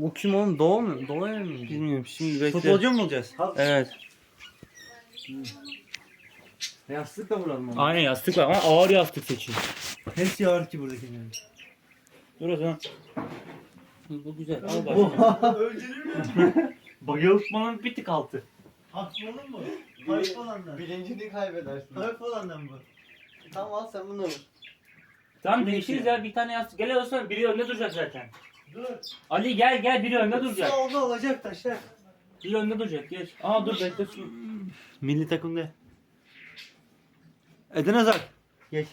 Bu kim oğlum? Doğu mu? Doğu mu? Bilmiyorum şimdi bekle. Futbolcu mu olacağız? Evet. Yastık da vuralım onu. Aynen yastık var ama ağır yastık seçin. Hepsi ağır ki buradakilerin. Dur o zaman. Bu güzel. Al başla. Bayıltmanın bir tık altı. Haksızlığın mı? Hafif olandan. Bilincini kaybedersin. Hafif olandan bu. Tamam al sen bunu vur. Tamam değişiriz ya bir tane yastık. Gel olsun biri önde duracak zaten. Dur. Ali gel gel biri önde duracak. Sağ oldu olacak taşlar. Biri önde duracak geç. Aa dur bekle şu. Milli takımda. Eden Hazar. Geç.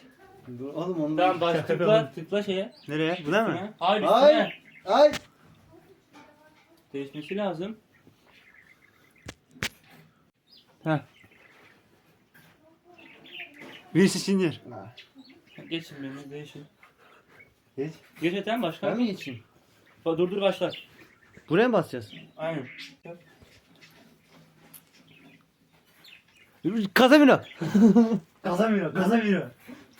Dur oğlum onu Tamam baş tıkla tıkla şeye. Nereye? Buna mı? Üstüne. Hayır Ay. üstüne. Ay. Değişmesi lazım. Heh. Birisi sinir. Geçin birini değişin. Geç. Geç eten başka. Ben mi geçeyim? Ba- Dur dur başla. Buraya mı basacağız? Aynen. Casemiro. Casemiro, Casemiro.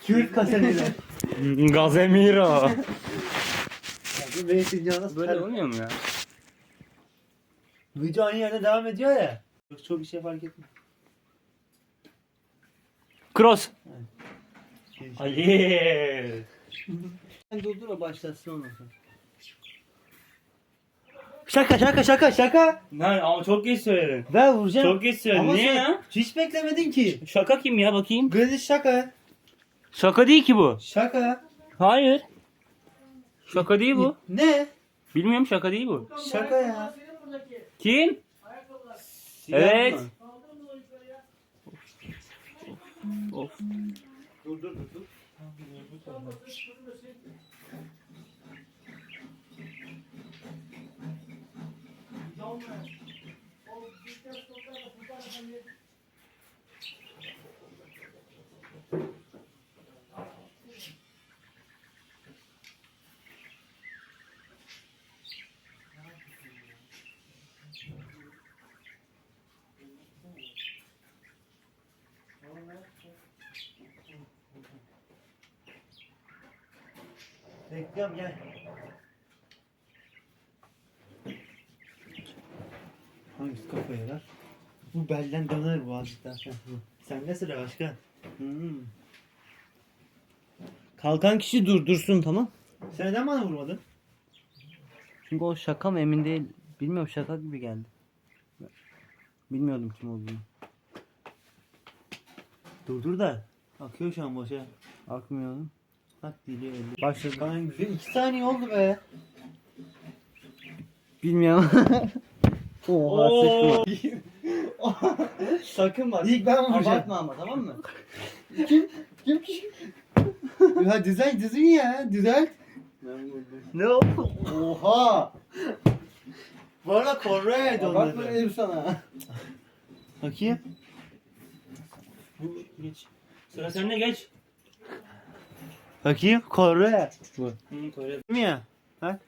Kürt Casemiro. Gazemiro. Bu Böyle olmuyor mu ya? Video aynı yerde devam ediyor ya. Çok, çok bir şey fark etmiyor. Cross. Ali. Sen durdur o başlasın ondan sonra. Şaka şaka şaka şaka. Lan ama çok geç söyledin. Ben vuracağım. Çok geç söyledin. Ama Niye sen ya? Hiç beklemedin ki. Şaka kim ya bakayım? Grealish şaka. Şaka değil ki bu. Şaka. Hayır. Şaka değil bu. Ne? Bilmiyorum şaka değil bu. Şaka ya. Kim? Siyah Evet. mı? Of. Dur dur dur. dur. Bekliyorum gel. Hangisi kafaya yarar? Bu belden döner bu azıcıktan sonra. Sen ne sıra başka? Hmm. Kalkan kişi dur dursun tamam. Sen neden bana vurmadın? Çünkü o şaka mı emin değil. Bilmiyorum şaka gibi geldi. Bilmiyordum kim olduğunu. Dur dur da. Akıyor şu an boşa. Bakmıyordum. Bak dili öldü. Başladı. Kaan güzel. İki saniye oldu be. Bilmiyorum. Oha Oo. sıçtım. Sakın bak. İlk ben vuracağım. Abartma ama tamam mı? Kim ki? ya düzel düzgün ya. Düzelt. ne oldu? Oha. Bu arada Kore'ydi Bak onları. dedim sana. Bakayım. Bu geç. Sıra sende geç. Bakayım Kore. Hı, Kore. Değil mi ya? Bak.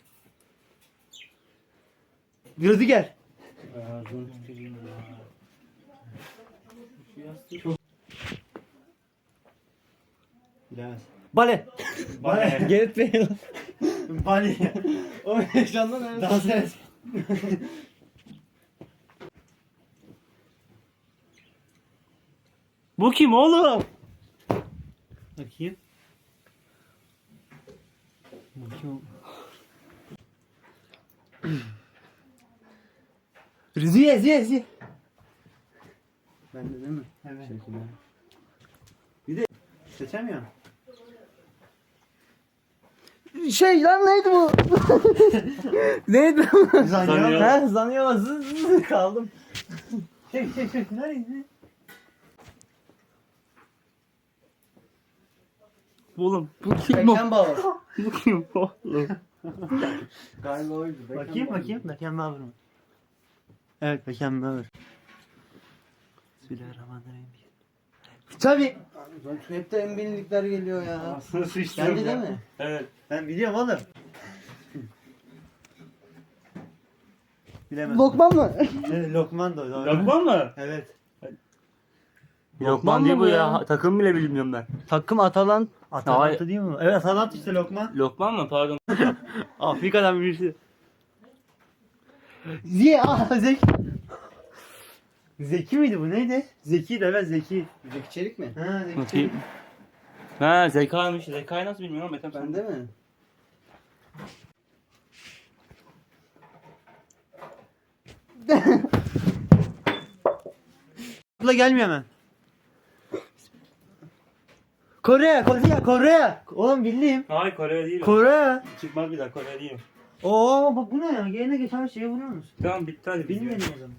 Gözü gel. Ağzını tüküreyim ya. Bilemez. Bale. Bana. Gerrit Bale. Bali. o heyecandan öyle. Dans et. Bu kim oğlum? Bakayım. Bakayım. Ziye ziye ziye. Ben de değil mi? Evet. Teşekkürler. Seçemiyorum. Şey lan neydi bu? neydi? Zanıyor. Ha zanıyor zız zız kaldım. Çek çek çek. Nerede? Oğlum bu kim bu? Beckenbauer. Bu kim oğlum? Galiba oydu. Bakayım bakayım. Beckenbauer mı? Evet Beckenbauer. Bismillahirrahmanirrahim. Tabii. Hep de en bilinlikler geliyor ya. Aslında sıçtım. Bence değil mi? Evet. Ben biliyorum oğlum. Bilemem. Lokman mı? Evet, Lokman da doğru. Lokman mı? Evet. Lokman değil bu ya. ya? Takım bile bilmiyorum ben. Takım Atalant. Atalanta değil mi? Evet Atalanta işte Lokman. Lokman mı? Pardon. Afrika'dan birisi. Ziye ah Zeki. Zeki miydi bu neydi? Zeki de evet Zeki. Zeki Çelik mi? Ha Zeki. Bakayım. Ha zekaymış. Zekayı nasıl bilmiyorum Ethem sen. Bende mi? Abla gelmiyor hemen. Kore, Kore, Kore. Oğlum bildiğim. Hayır Kore değil. Kore. Çıkmaz bir daha Kore değil. Oo bak bu ne ya? Yerine geçen şeye vuruyor musun? Tamam bitti hadi. Bilmiyorum o zaman.